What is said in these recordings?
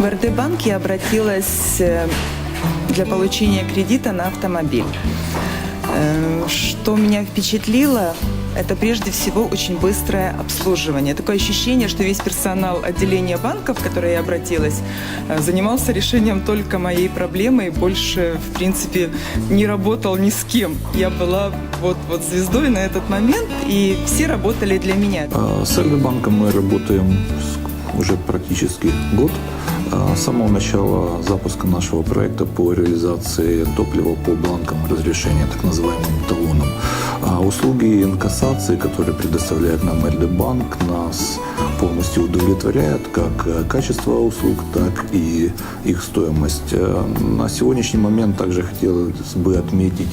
В РД-банк я обратилась э, для получения кредита на автомобиль. Э, Что меня впечатлило, это прежде всего очень быстрое обслуживание. Такое ощущение, что весь персонал отделения банка, в которое я обратилась, э, занимался решением только моей проблемы и больше, в принципе, не работал ни с кем. Я была вот, вот звездой на этот момент, и все работали для меня. А, С Альдебанком мы работаем уже практически год. А, С самого начала запуска нашего проекта по реализации топлива по бланкам разрешения, так называемым талонам. А Услуги инкассации, которые предоставляет нам РД-банк, нас полностью удовлетворяют как э, качество услуг, так и их стоимость. Э, На сегодняшний момент также хотелось бы отметить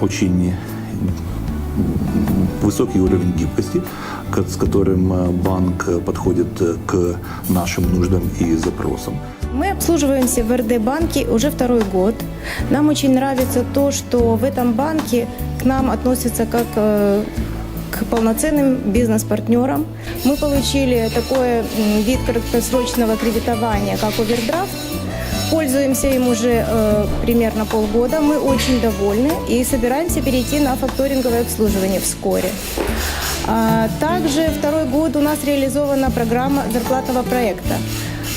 очень высокий уровень гибкости, ко- с которым э, банк э, подходит э, к нашим нуждам и запросам. Мы обслуживаемся в РД-банке уже второй год. Нам очень нравится то, что в этом банке к нам относятся как к полноценным бизнес-партнерам. Мы получили такой вид краткосрочного кредитования, как овердрафт. Пользуемся им уже э, примерно полгода. Мы очень довольны и собираемся перейти на факторинговое обслуживание вскоре. А, Также второй год у нас реализована программа зарплатного проекта.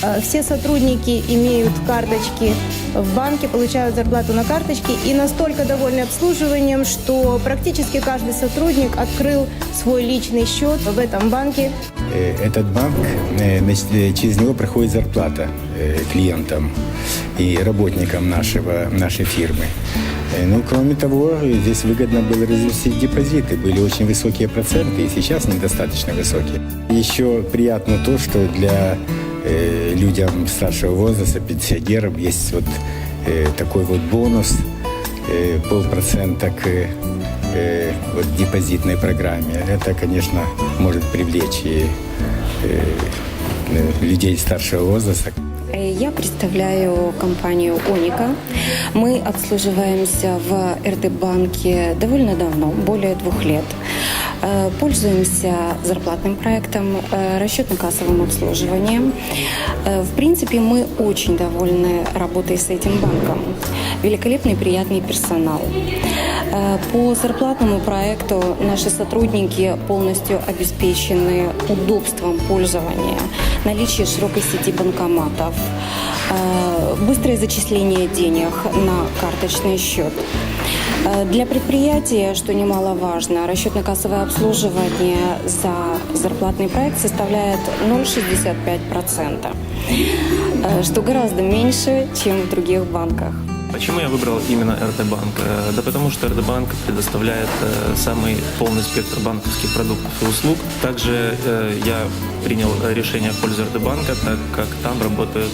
Э, Все сотрудники имеют карточки в банке, получают зарплату на карточке и настолько довольны обслуживанием, что практически каждый сотрудник открыл свой личный счет в этом банке. Э, Этот банк, э, э, через него проходит зарплата клиентам и работникам нашего, нашей фирмы. Ну, кроме того, здесь выгодно было разместить депозиты. Были очень высокие проценты, и сейчас недостаточно высокие. Еще приятно то, что для э, людям старшего возраста, пенсионерам, есть вот э, такой вот бонус э, полпроцента к э, вот депозитной программе. Это, конечно, может привлечь и э, э, людей старшего возраста. Э, Я представляю компанию «Оника». Мы обслуживаемся в РД-банке довольно давно, более двух лет. Э, Пользуемся зарплатным проектом, э, расчетно-кассовым обслуживанием. Э, В принципе, мы очень довольны работой с этим банком. Великолепный, приятный персонал. По зарплатному проекту наши сотрудники полностью обеспечены удобством пользования, наличие широкой сети банкоматов, быстрое зачисление денег на карточный счет. Э, Для предприятия, что немаловажно, расчетно-кассовое обслуживание за зарплатный проект составляет 0,65%, э, что гораздо меньше, чем в других банках. Почему я выбрал именно РТ-банк? Э, Да потому что РТ-банк предоставляет э, самый полный спектр банковских продуктов и услуг. Также э, я принял решение в пользу РТ-банка, так как там работают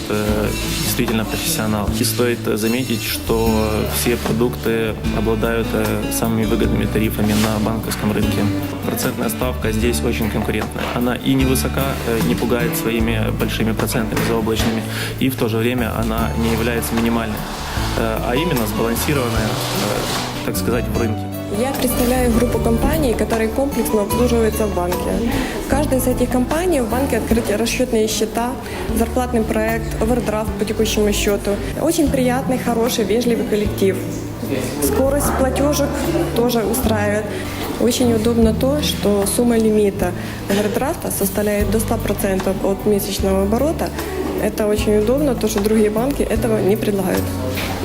действительно профессионалы. И стоит заметить, что все продукты обладают самыми выгодными тарифами на банковском рынке. Процентная ставка здесь очень конкурентная. Она и невысока, не пугает своими большими процентами заоблачными, и в то же время она не является минимальной а именно сбалансированная, э, так сказать, в рынке. Я представляю группу компаний, которые комплексно обслуживаются в банке. В каждой из этих компаний в банке открыты расчетные счета, зарплатный проект, овердрафт по текущему счету. Очень приятный, хороший, вежливый коллектив. Скорость платежек тоже устраивает. Очень удобно то, что сумма лимита овердрафта составляет до 100% от месячного оборота. Это очень удобно, то, что другие банки этого не предлагают.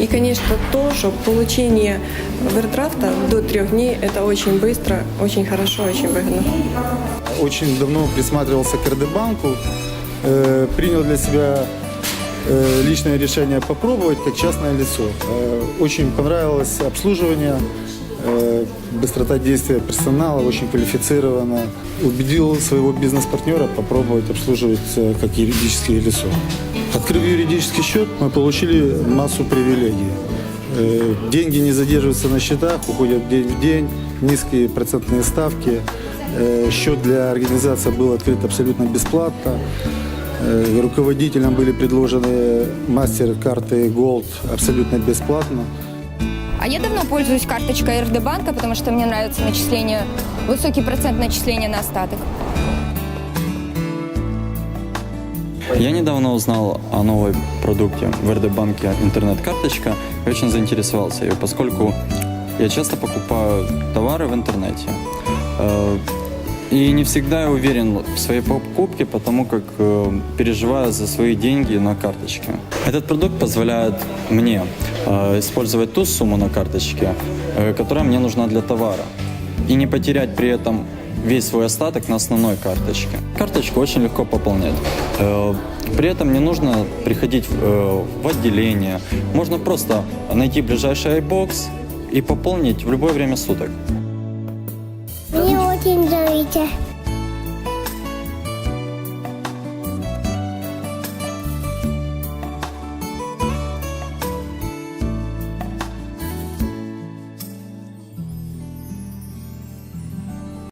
И, конечно, то, что получение овердрафта до трех дней, это очень быстро, очень хорошо, очень выгодно. очень давно присматривался к РД-банку, э, принял для себя э, личное решение попробовать как частное лицо. Э, очень понравилось обслуживание, быстрота действия персонала, очень квалифицировано. Убедил своего бизнес-партнера попробовать обслуживать э, как юридическое лицо. Открыв юридический счет, мы получили массу привилегий. Э, Деньги не задерживаются на счетах, уходят день в день, низкие процентные ставки. Э, Счет для организации был открыт абсолютно бесплатно. Руководителям были предложены мастер-карты Gold абсолютно бесплатно. А я давно пользуюсь карточкой РД банка, потому что мне нравится начисление, высокий процент начисления на остаток. Я недавно узнал о новой продукте в РД-банке интернет-карточка и очень заинтересовался ее, поскольку я часто покупаю товары в интернете. И не всегда я уверен в своей покупке, потому как э, переживаю за свои деньги на карточке. Этот продукт позволяет мне э, использовать ту сумму на карточке, э, которая мне нужна для товара, и не потерять при этом весь свой остаток на основной карточке. Карточку очень легко пополнять. Э, При этом не нужно приходить э, в отделение. Можно просто найти ближайший iBox и пополнить в любое время суток. Мне очень нравится